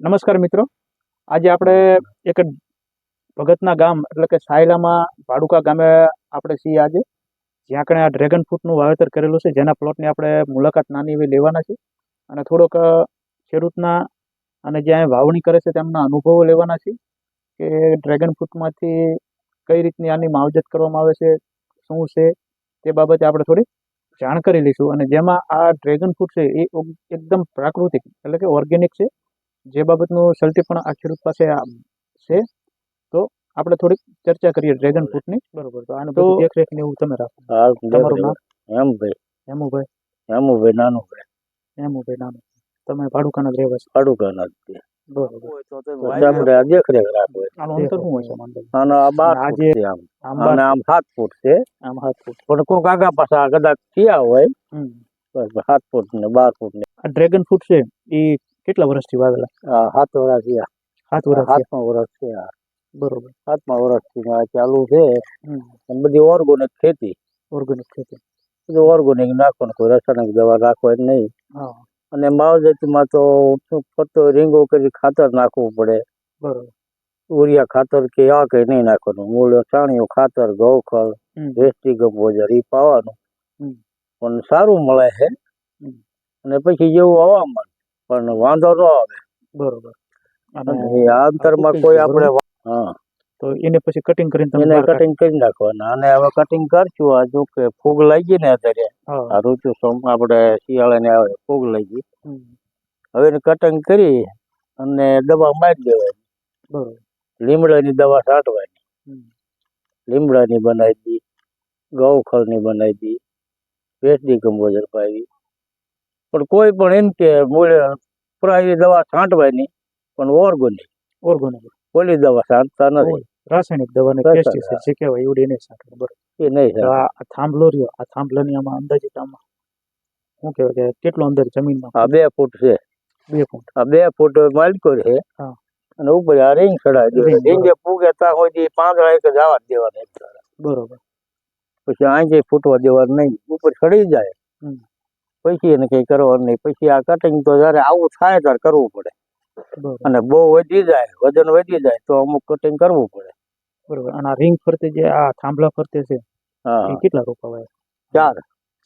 નમસ્કાર મિત્રો. આજે આપણે એક ભગતના ગામ, એટલે કે સાયલામાં ભાડુકા ગામે આપણે છીએ આજે. જ્યાં કણે આ ડ્રેગન ફ્રૂટનું વાવેતર કરેલું છે, જેના પ્લોટની આપણે મુલાકાત નાની એવી લેવાના છે અને થોડોક ખેડૂતના અને જ્યાં વાવણી કરે છે, તેમના અનુભવો લેવાના છે કે ડ્રેગન ફ્રૂટમાંથી કઈ રીતની આની માવજત કરવામાં આવે છે, શું છે, તે બાબતે આપણે થોડી જાણકારી લઈશું. અને જેમાં આ ડ્રેગન ફ્રૂટ છે, એ એકદમ પ્રાકૃતિક, એટલે કે ઓર્ગેનિક છે. જે બાબતનું સલટી પણ આ પાસે છે તો આપણે થોડીક ચર્ચા કરીએ ડ્રેગન ફ્રૂટની. બરોબર. તો આનું બધું તો- દેખરેખ ને એવું તમે રાખો. તમારું નામ? હેમુભાઈ. હેમુભાઈ હેમુભાઈ નાનુભાઈ હેમુભાઈ નામ તમે ભાડુકાના જ હોય છે ફૂટ જે- છે આમ. આમ અને બાર આમ સાત ફૂટ છે. આમ હાથ ફૂટ. પણ કોઈક આગા પાછા કદાચ થયા હોય. બસ સાત ફૂટ ને બાર ફૂટ ને. આ ડ્રેગન ફ્રૂટ છે એ કેટલા વર્ષથી વાવેલા? સાત વર્ષ થયા. સાત વર્ષ સાતમા વર્ષ છે આ બરોબર. સાતમા વર્ષથી ચાલુ છે. બધી ઓર્ગોનિક ખેતી. ઓર્ગોનિક ખેતી. બધું ઓર્ગોનિક નાખવાનું કોઈ રાસાયણિક દવા નાખવાની નહીં. અને માવજતીમાં તો ફરતો રીંગો કરી ખાતર નાખવું પડે. બરોબર. ઉરિયા ખાતર કે આ કંઈ નહીં નાખવાનું. મૂળ છાણિયું ખાતર ગૌખર. દેશી ગંભોજર એ પાવાનું. પણ સારું મળે છે. અને પછી જેવું હવામાન. પણ વાંધો ન આવે. બરોબર. અને આ અંતરમાં કોઈ આપણે હા. તો એને પછી કટિંગ કરીને એને કટિંગ કરી નાખવાના. અને હવે કટિંગ કરશું આ જો કે ફૂગ લાગી ને અત્યારે. આ ઋતુ સોમ આપણે શિયાળાને આવે ફૂગ લાગી. હવે એને કટિંગ કરી અને દવા મારી દેવાની. બરોબર. લીમડાની દવા છાંટવાની. લીમડાની બનાવી દી ગૌખળની બનાવી દી ભેંસની કમ્પોઝર પાવી. પણ કોઈ પણ એમ કે પ્રાય દવા છાંટવાની પણ ઓર્ગોનિક. ઓર્ગોનિક. ઓલી દવા છાંટતા નથી. રાસાયણિક દવાને પેસ્ટિસાઇડ જે કહેવાય એવું એને સાંકળ બરોબર. એ નહીં આ થાંભલો રહ્યો આ થાંભલાની આમાં અંદાજિત આમાં શું કહેવાય કે કેટલો અંદર જમીનમાં આ બે ફૂટ છે. બે ફૂટ. આ બે ફૂટ માલિકો છે. હા. અને ઉપર આ રિંગ ચડાવી દે રિંગ પૂગે ત્યાં હોય પાંદડા એક જવા દેવા દેવાના ધારા. બરોબર. પછી આંજે ફૂટવા દેવાનું નહીં. ઉપર ચડી જાય. પછી એને કંઈ કરવાનું નહીં. પછી આ કટિંગ તો જયારે આવું થાય ત્યારે કરવું પડે. અને બહુ વધી જાય વજન વધી જાય તો અમુક કટિંગ કરવું પડે. બરોબર. અને આ રિંગ ફરતે જે આ થાંભલા ફરતે છે હા. એ કેટલા રોપાવાય ચાર.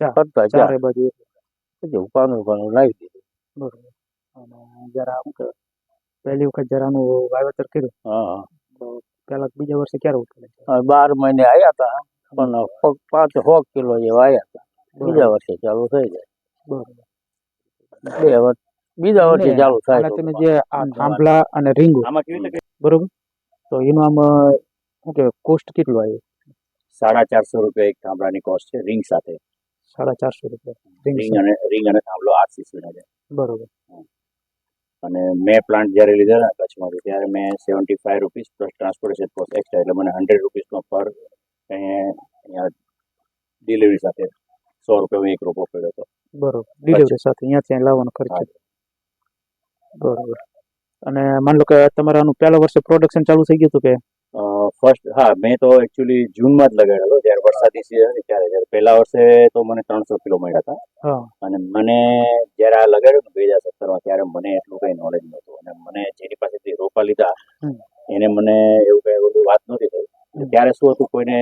ચાર. ફરતા ચાર ચારે. બાજુ. પછી લાવી પાનું નાખી દીધું. બરોબર. અને જરા આમ કહેવાય પહેલી વખત જરાનું વાવેતર કર્યું. હા. પેલા બીજા વર્ષે ક્યારે ઉઠેલા બાર મહિને આવ્યા હતા પણ પાંચ સો કિલો જેવા આવ્યા હતા બીજા વર્ષે ચાલુ થઈ જાય. બે વર્ષ બીજા વર્ષે ચાલુ થાય તમે જે આ થાંભલા અને રીંગો આમાં બરોબર? તો એનું આમ શું કે કોસ્ટ કેટલું આવ્યું સાડા ચારસો રૂપિયા એક થાંભલાની કોસ્ટ છે રિંગ સાથે. સાડા ચારસો રૂપિયા. રિંગ અને રિંગ અને થાંભલો આઠ સીસીનો છે. બરોબર. અને મેં પ્લાન્ટ જ્યારે લીધા ને કચ્છમાંથી ત્યારે મેં seventy five rupees plus transportation cost extra એટલે મને હંડ્રેડ રૂપીસનો પર અહીંયા ડિલિવરી સાથે સો રૂપિયા એક રોપો પડ્યો હતો. બરોબર. ડિલિવરી સાથે અહીંયા ત્યાં લાવવાનો ખર્ચ. બરોબર. અને માન લો કે તમારાનું પહેલા વર્ષે પ્રોડક્શન ચાલુ થઈ ગયું હતું કે? ફર્સ્ટ હા મેં તો એકચ્યુઅલી જૂનમાં જ લગાડ્યો હતો જ્યારે વરસાદી સિઝન હતી ત્યારે. જ્યારે પહેલા વર્ષે તો મને ત્રણસો કિલો મળ્યા હતા. અને મને જ્યારે આ લગાડ્યું બે હજાર સત્તરમાં ત્યારે મને એટલું કંઈ નોલેજ નહોતું. અને મને જેની પાસેથી રોપા લીધા એને મને એવું કંઈ બધું વાત નહોતી થઈ. ત્યારે શું હતું કોઈને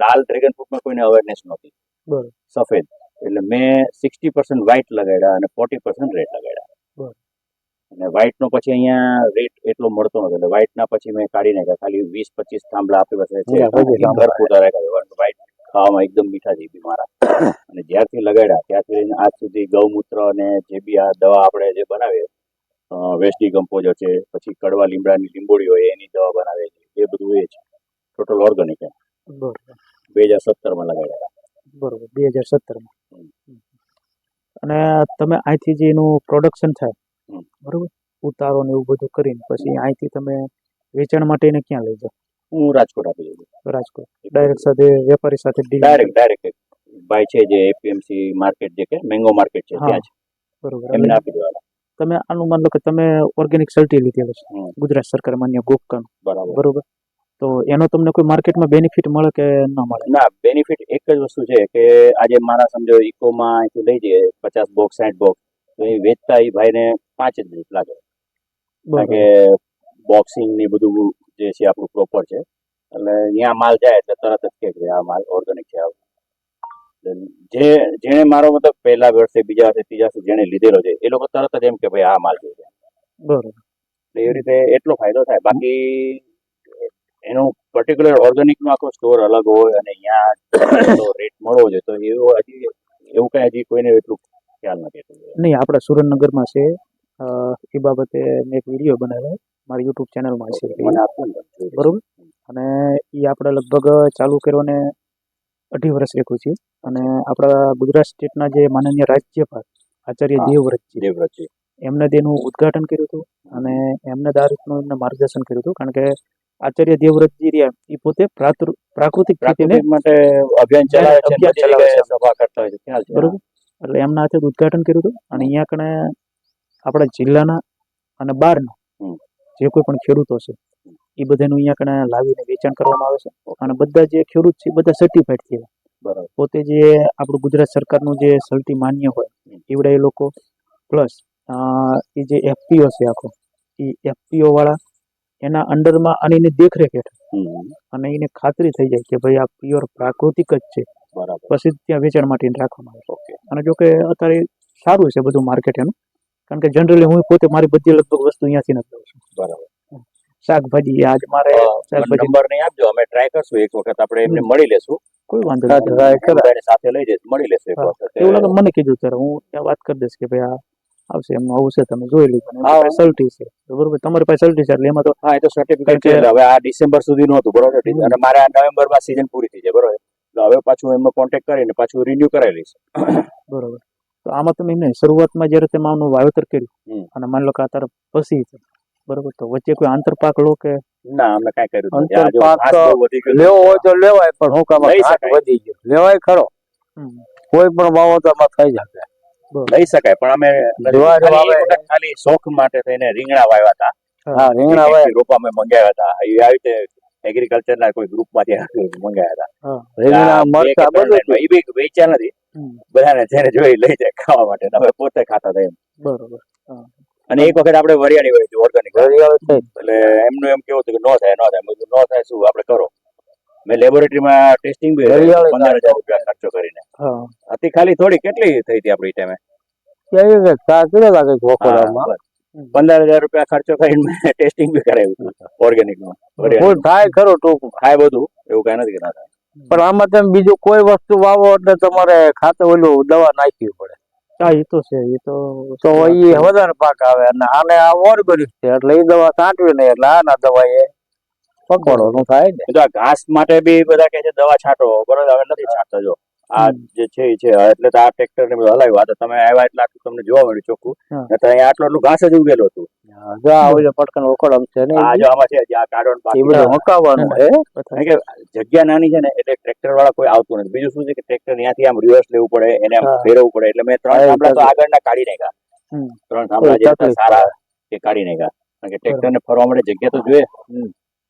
લાલ ડ્રેગન ફ્રૂટમાં કોઈને અવેરનેસ નહોતી. સફેદ. એટલે મેં સિક્સટી પર્સન્ટ વ્હાઇટ લગાડ્યા અને ફોર્ટી પર્સન્ટ રેડ લગાડ્યા. અને વ્હાઇટનો પછી અહીંયા રેટ એટલો મળતો નતો એટલે વ્હાઇટના પછી મેં કાઢી નાખ્યા. ખાલી વીસ પચીસ થાંભલા આપી પાસે વ્હાઇટ ખાવામાં એકદમ મીઠા એ બી મારા. અને જ્યારથી લગાડ્યા ત્યારથી લઈને આજ સુધી ગૌમૂત્ર અને જે બી આ દવા આપણે જે બનાવીએ વેસ્ટી કમ્પોઝર છે પછી કડવા લીમડાની લીંબોળી હોય એની દવા બનાવે છે એ બધું એ છે. ટોટલ ઓર્ગેનિક બે હજાર સત્તરમાં લગાડ્યા બરોબર. બે હજાર સત્તરમાં. અને તમે અહીંથી જે એનું પ્રોડક્શન થાય બરોબર? ઉતારો ને એવું બધું કરીને પછી અહીંથી તમે વેચાણ માટે એને ક્યાં લઈ જાઓ? હું રાજકોટ આપી દઉં. રાજકોટ. ડાયરેક્ટ સાથે વેપારી સાથે ડાયરેક્ટ ડાયરેક્ટ ભાઈ છે જે એપીએમસી માર્કેટ જે કે મેંગો માર્કેટ છે ત્યાં જ બરોબર. એમને આપી દેવાના. તમે આનું માન લો કે તમે ઓર્ગેનિક સલ્ટી લીધેલું છે. ગુજરાત સરકાર માન્ય ગોપકાનું. બરાબર. બરોબર? તો એનો તમને કોઈ માર્કેટમાં બેનિફિટ મળે કે ન મળે? ના બેનિફિટ એક જ વસ્તુ છે કે આજે મારા સમજો ઇકોમાં અહીંથી લઈ જઈએ પચાસ બોક્સ સાઠ બોક્સ તો એ વેચતા એ ભાઈને પાંચ જ દિવસ લાગે. કારણ કે બોક્સિંગ ને બધું જે છે આપણું પ્રોપર છે. એટલે ત્યાં માલ જાય એટલે તરત જ કે આ માલ ઓર્ગેનિક છે. જે જેણે મારો મતલબ પહેલા વર્ષે બીજા વર્ષે ત્રીજા વર્ષે જેણે લીધેલો છે એ લોકો તરત જ એમ કે ભાઈ આ માલ જોઈએ. બરોબર. એવી એ રીતે એટલો ફાયદો થાય. બાકી એનું પર્ટિક્યુલર ઓર્ગેનિકનો આખો સ્ટોર અલગ હોય અને અહીંયા રેટ મળવો જોઈએ. તો એવું હજી એવું કઈ હજી કોઈને એટલું ખ્યાલ નથી. નહીં આપણા સુરેન્દ્રનગરમાં છે. એ બાબતે મેં એક વીડિયો બનાવ્યો. મારી યુટ્યુબ ચેનલમાં છે. બરોબર? અને એ આપણે લગભગ ચાલુ કર્યો ને અઢી વર્ષ રેખું છે અને આપણા ગુજરાત સ્ટેટના જે માનનીય રાજ્યપાલ આચાર્ય. દેવવ્રતજી દેવવ્રતજી. એમને તેનું ઉદ્ઘાટન કર્યું હતું. અને એમને આ રીતનું એમને માર્ગદર્શન કર્યું હતું. કારણ કે આચાર્ય દેવવ્રતજી રહ્યા એ પોતે પ્રાકૃ- પ્રાકૃતિક ખેતીને માટે અભિયાન ચલાવે છે અભિયાન ચલાવે છે. સભા કરતા હોય છે. બરોબર? એટલે એમના હાથે ઉદ્ઘાટન કર્યું હતું અને અહીંયા કણે આપણા જિલ્લાના અને બહારના જે કોઈ પણ ખેડૂતો છે એ બધાનું અહીંયા કણે લાવીને વેચાણ કરવામાં આવે છે. અને બધા જે ખેડૂત છે બધા સર્ટિફાઈડ છે. બરાબર. પોતે જે આપણું ગુજરાત સરકારનું જે સલટી માન્ય હોય. એવડા એ લોકો પ્લસ એ જે એફપીઓ છે આખો એ એફપીઓ વાળા એના અંડરમાં અને એની દેખરેખ હેઠળ અને એને ખાતરી થઈ જાય કે ભાઈ આ પ્યોર પ્રાકૃતિક જ છે. બરાબર. પછી ત્યાં વેચાણ માટે રાખવામાં આવે. છે અને જો કે અત્યારે સારું છે બધું માર્કેટ એનું. કારણ કે જનરલી હું પોતે મારી બધી લગભગ વસ્તુ અહીંયાથી નથી લઉં છું. બરાબર. શાકભાજી આજ મારે શાકભાજી નંબર નહીં આપજો અમે ટ્રાય કરશું. એક વખત આપણે એમને મળી લેશું. કોઈ વાંધો હા, નથી try કરાય. બધાને સાથે લઈ જઈશ મળી લેશું એક વખત. એવું લાગે મને કીધું ત્યારે હું ત્યાં વાત કરી દઈશ કે ભાઈ આ આવશે. એમનું આવું છે તમે જોઈ લીધું હા. એમની છે. બરોબર? તમારી પાસે સલ્ટી છે એટલે એમાં તો હા એ તો સર્ટિફિકેટ છે હવે આ ડિસેમ્બર સુધી નું હતું બરોબર. અને મારે આ નવેમ્બરમાં સીઝન પૂરી થઈ જાય બરોબર? હવે પાછું એમાં કોન્ટેક્ટ કરીને પાછું રિન્યુ કરાવી લઈશ. બરોબર. તો આમાં તમે નહીં શરૂઆતમાં જ્યારે તમે આનું વાવેતર. કર્યું અને માની લો કે અત્યારે તાર પસી છે બરોબર? તો વચ્ચે કોઈ આંતરપાક લો કે ના અમે કઈ કર્યું નથી. આ જો અંતરપાક ઘાસ બહુ વધી ગયું લેવો હોય તો લેવાય પણ હું કામ. વધી ગયો. લેવાય ખરો. કોઈ પણ વાવતરમાં થઈ શકે. લઈ શકાય. પણ અમે ખાલી શોખ માટે થઈને રીંગણા વાવ્યા હતા. હા રીંગણા વાવ્યા. રોપા અમે મંગાવ્યા હતા. આવી રીતે એગ્રીકલ્ચરના કોઈ ગ્રુપમાંથી મંગાવ્યા હતા. રીંગણા મરચા બધું એ બી વેચ્યા નથી. બધાને જેને જોઈ લઈ જાય ખાવા માટે. ને અમે પોતે ખાતા હતા એમ. બરોબર. અને એક વખત આપણે વરિયાળી હોય ઓર્ગેનિક એટલે એમનું એમ કેવું હતું કે નો થાય નો થાય. બધું ન નો થાય શું? આપણે કરો. મેં લેબોરેટરીમાં ટેસ્ટિંગ બી પંદર હજાર રૂપિયા ખર્ચો કરીને. હા. હતી ખાલી થોડી કેટલી થઈ હતી આપણી ટાઈમે પંદર હજાર રૂપિયા ખર્ચો કરીને મેં ટેસ્ટિંગ બી કરાવ્યું ઓર્ગેનિકનું. થાય ખરો ટૂંક. થાય બધું. એવું કઈ નથી કરતા પણ આમાં તમે બીજું કોઈ વસ્તુ વાવો એટલે તમારે ખાતે ઓલું દવા નાખવી પડે. હા એ તો છે એ તો તો એ વધારે પાક આવે. અને આને આ ઓર્ગેનિક છે એટલે એ દવા છાંટવી નહીં એટલે આના દવા એ પકવડવાનું થાય ને. જો આ ઘાસ માટે બી બધા કહે છે દવા છાંટો. બરોબર હવે નથી છાંટતો જો. આ જે છે એ છે. એટલે તો આ ટ્રેક્ટર ને બધું હલાવ્યું. તો તમે આવ્યા એટલે આટલું તમને જોવા મળ્યું ચોખ્ખું. હા. નહીંતર અહીંયા આટલું આટલું ઘાસ જ ઉગેલું હતું. જો આ ઓલું પટકન ઓકળમ છે ને. આ જો આમાં છે આ કાઢવાનું બાકી બધું હે. કે જગ્યા નાની છે ને એટલે ટ્રેક્ટર વાળા કોઈ આવતું નથી. બીજું શું છે કે ટ્રેક્ટર ત્યાંથી આમ રિવર્સ લેવું પડે એને આમ ફેરવવું પડે. એટલે મેં ત્રણ થાંભલા તો આગળના કાઢી નાખ્યા. ત્રણ થાંભલા જે સારા એ કાઢી નાખ્યા. કારણ કે ટ્રેક્ટર ને ફરવા માટે જગ્યા તો જોઈએ.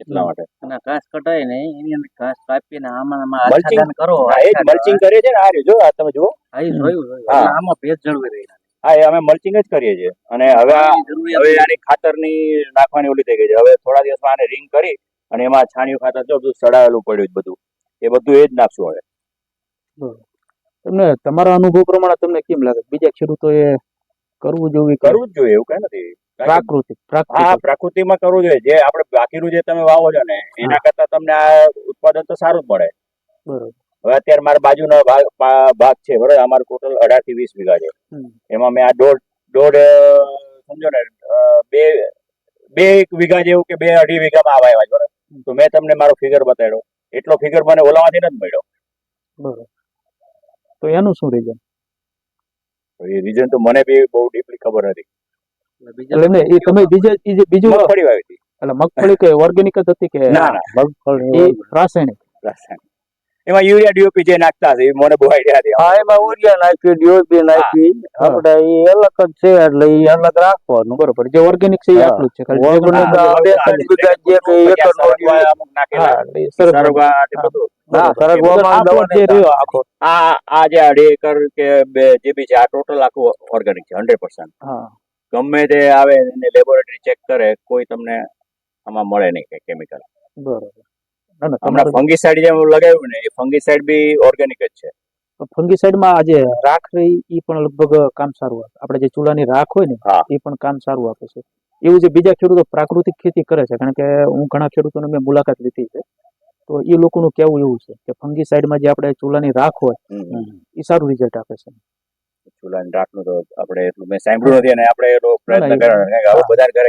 એટલા માટે. અને ઘાસ કટાય ને એની અંદર ઘાસ કાપીને આમાં? આચ્છાદન કરો એ મલ્ચિંગ કરીએ છે ને આ જો આ તમે જુઓ. હા, જોયું જોયું. હા. આમાં ભેજ જળવાઈ રહી હા એ અમે મલ્ચિંગ જ કરીએ છીએ. અને હવે હવે આની ખાતરની નાખવાની ઓલી થઈ ગઈ છે. હવે થોડા દિવસમાં આને રિંગ કરી અને એમાં છાણિયું ખાતર જો બધું સડાયેલું પડ્યું બધું. એ બધું એ જ નાખશું હવે. તમને તમારા અનુભવ પ્રમાણે તમને કેમ લાગે? બીજા ખેડૂતોએ કરવું જોઈએ કરવું જ જોઈએ એવું કઈ નથી. પ્રાકૃતિક હા પ્રકૃતિમાં કરવું જોઈએ. જે આપણે બાકીનું જે તમે વાવો છો ને એના કરતા તમને આ ઉત્પાદન તો સારું જ મળે. હવે અત્યારે મારા બાજુનો ભાગ ભાગ છે બરોબર? અમારો ટોટલ અઢારથી વીસ વીઘા છે. એમાં મેં આ દોઢ દોઢ સમજો ને બે બે એક વીઘા જેવું કે બે અઢી વીઘામાં આવા આવ્યા બરોબર? તો મેં તમને મારો ફિગર બતાડ્યો. એટલો ફિગર મને ઓલામાંથી નથી મળ્યો. તો એનું શું રીઝન રીઝન તો મને બી બહુ ડીપલી ખબર નથી. એટલે ને એ તમે બીજા એ બીજું મગફળી વાવી હતી. એટલે મગફળી કે ઓર્ગેનિક જ હતી કે ના ના. મગફળી રાસાયણિક? રાસાયણિક. એમાં યુરિયા ડીઓપી જે નાખતા હશે મને બહુ આઈડિયા હતી. હા એમાં ઉરિયા નાખી ડીઓપી નાખી આપણે એ અલગ જ છે એટલે એ અલગ રાખવાનું બરોબર. જે ઓર્ગેનિક છે એ આટલું છે. ખાલી Organic જે આ બે ત્રણ વીઘા જે કે એક જ અમુક નાખેલા હા, એટલે એ સરસ સરગવા તે બધું. હા સરગવામાં દવા જે રહ્યો આખો. આ આ જે અઢી એકર કે બે જે બી છે આ ટોટલ આખું ઓર્ગેનિક છે હંડ્રેડ પર્સન્ટ હા. ગમે તે આવે એને લેબોરેટરી ચેક કરે કોઈ તમને આમાં મળે નહીં કઈ કેમિકલ બરોબર. હમણાં ફંગીસાઇડ જે લગાવ્યું ને એ ફંગીસાઇડ બી ઓર્ગેનિક જ છે. ફંગીસાઇડમાં આજે રાખ રહી એ પણ લગભગ કામ સારું આપે. આપણે જે ચૂલાની રાખ હોય ને. એ પણ કામ સારું આપે છે. એવું જે બીજા ખેડૂતો પ્રાકૃતિક ખેતી કરે છે કારણ કે હું ઘણા ખેડૂતોને મેં મુલાકાત લીધી છે. તો એ લોકોનું કહેવું એવું છે કે ફંગીસાઇડમાં જે આપણે ચૂલાની રાખ હોય એ સારું રિઝલ્ટ આપે છે. ચૂલાની રાખનું તો આપણે એટલું મેં સાંભળ્યું નથી અને આપણે એટલો પ્રયત્ન ના, કર્યો બધા ઘરે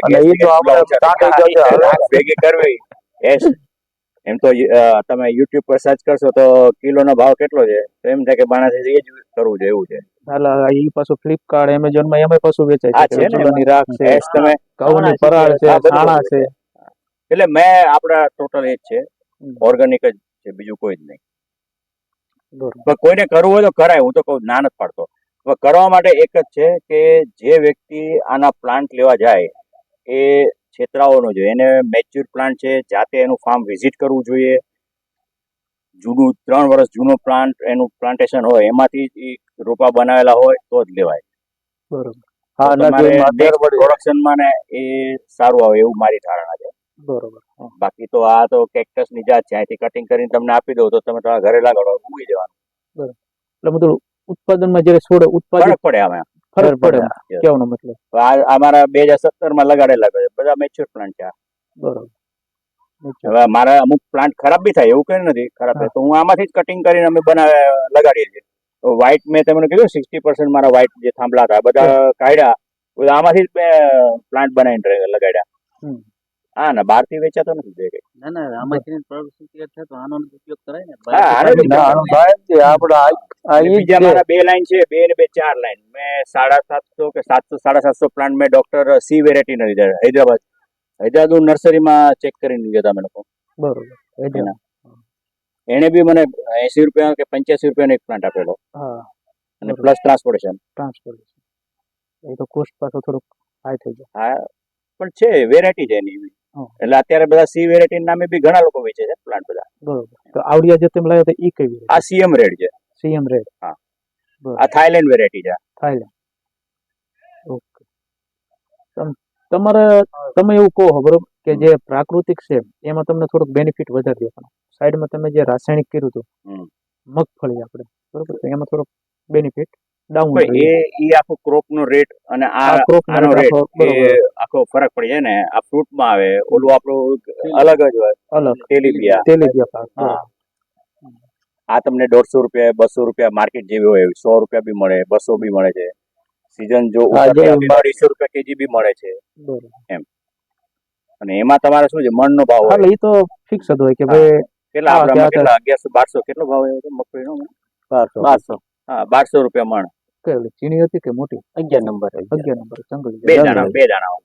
ભેગી કરવી. એસ. એમ તો તમે યુટ્યુબ પર સર્ચ કરશો તો કિલોનો ભાવ કેટલો છે? તો એમ થાય કે માણસે એ જ કરવું છે એવું છે. એટલે એ પાછું ફ્લિપકાર્ટ એમેઝોનમાં એમાં પાછું વેચાય છે ચૂલાની રાખ છે. એસ તમે? ઘઉંની પરાળ છે છાણા છે. એટલે મેં આપણા ટોટલ એ જ છે. ઓર્ગેનિક જ છે બીજું કોઈ જ નહીં. પણ કોઈને કરવું હોય તો કરાય. હું તો કહું ના નથી પાડતો. કરવા માટે એક જ છે કે જે વ્યક્તિ આના પ્લાન્ટ લેવા જાય એ છેતરાવાનો જોઈએ. એને મેચ્યોર પ્લાન્ટ છે જાતે એનું ફાર્મ વિઝિટ કરવું જોઈએ. જૂનું ત્રણ વર્ષ જૂનો પ્લાન્ટ એનું પ્લાન્ટેશન હોય એમાંથી રોપા બનાવેલા હોય તો જ લેવાય. બરોબર. પ્રોડક્શનમાં ને એ સારું આવે એવું મારી ધારણા છે. બરોબર. બાકી તો આ તો કેક્ટસની જાત છે. અહીંથી કટિંગ કરીને તમને આપી દઉં તો તમે તમારા ઘરે લગાડો ઉગી જવાનું એટલે બધું ઉત્પાદનમાં જ્યારે છોડ ઉત્પાદન પડે આમાં ફરક પડે કેવાનો મતલબ. અમારા બે હજાર સત્તરમાં લગાડેલા બધા મેચ્યોર પ્લાન્ટ છે બરોબર. હવે મારા અમુક પ્લાન્ટ ખરાબ બી થાય એવું કઈ નથી ખરાબ થાય. તો હું આમાંથી જ કટિંગ કરીને અમે બનાવે લગાડીએ છીએ. તો વ્હાઈટ મેં તમને કીધું સિક્સટી પર્સન્ટ મારા વ્હાઈટ જે થાંભલા હતા બધા કાઢ્યા આમાંથી જ મેં પ્લાન્ટ બનાવીને લગાડ્યા. હા ના બહારથી વેચાતો નથી જે કંઈ. ના ના આમાંથી પ્રોડક્શન તૈયાર તો આનો ઉપયોગ કરાય ને હા, આનો આનો ભાઈ છે. આપણે આ- આ અને ઈ જ બીજા મારા બે લાઈન છે બે ને બે ચાર લાઈન. મેં સાડા સાતસો કે સાતસો સાડા સાતસો પ્લાન્ટ મેં ડોક્ટર સી વેરાયટી ના લીધા હૈદરાબાદ. હૈદરાબાદ નર્સરીમાં ચેક કરીને લીધા તમે લોકો. બરોબર એને બી મને એસી રૂપિયા કે પંચ્યાસી રૂપિયાનો એક પ્લાન્ટ આપેલો. હા અને પ્લસ ટ્રાન્સપોર્ટેશન ટ્રાન્સપોર્ટેશન એ તો કોસ્ટ પાછો થોડુંક હાઈ થઈ જાય. હા પણ છે વેરાયટી છે એની. એટલે અત્યારે બધા સી વેરાયટી નામે બી ઘણા લોકો વેચે છે પ્લાન્ટ બધા. બરોબર. તો આવડિયા જે તમે લાવ્યો તો એ કઈ આ સીએમ રેડ છે. સીએમ રેડ હા. આ થાઈલેન્ડ વેરાયટી છે. થાઈલેન્ડ ઓકે તમારે તમે એવું કહો બરોબર? કે જે પ્રાકૃતિક છે એમાં તમને થોડુંક બેનિફિટ વધારે દેખાનો સાઈડમાં તમે જે રાસાયણિક કર્યું હતું મગફળી આપણે બરોબર? તો એમાં થોડોક બેનિફિટ ડાઉન એ ઈ આખો ક્રોપ નો રેટ અને આ આનો રેટ આખો ફરક પડી જાય ને આ ફ્રૂટમાં આવે ઓલું આપણું અલગ જ હોય અલગ તેલીબિયા તેલીબિયા હા આ તમને દોઢસો રૂપિયા બસો રૂપિયા માર્કેટ જેવી હોય સો રૂપિયા બી મળે બસો બી મળે છે. સીઝન જો અઢીસો રૂપિયા કેજી બી મળે છે. એમ. અને એમાં તમારે શું છે મણનો ભાવ હોય. એ તો ફિક્સ જ હોય કે ભાઈ કેટલા આપણા કેટલા? અગિયારસો બારસો કેટલો ભાવ હોય મગફળીનો? બારસો. બારસો. હા બારસો રૂપિયા મણ. કે ચીની હતી કે મોટી? અગિયાર નંબર અગિયાર નંબર જંગલી બે દાણા બે દાણા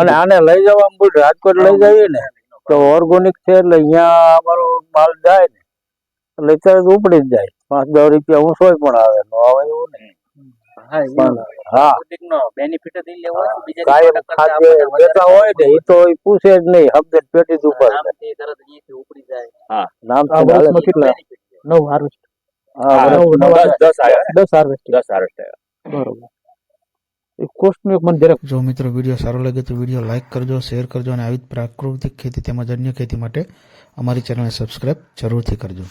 અને આને લઈ જવા રાજકોટ લઈ જઈએ ને તો ઓર્ગોનિક છે એટલે અહીંયા અમારો માલ જાય ને એટલે તરત ઉપડી જ જાય. પાંચ દસ રૂપિયા હું સોય પણ આવે નો આવે એવું નહીં પૂછે જ નહીં શબ્દ પેટી ઉપર આરામથી તરત અહીંથી ઉપડી જાય. નામ કેટલા? છે. નવ હાર્વેસ્ટ જો મિત્રો વીડિયો સારો લાગે તો વીડિયો લાઇક કરજો શેર કરજો અને આવી જ પ્રાકૃતિક ખેતી તેમજ અન્ય ખેતી માટે અમારી ચેનલને સબસ્ક્રાઇબ જરૂરથી કરજો.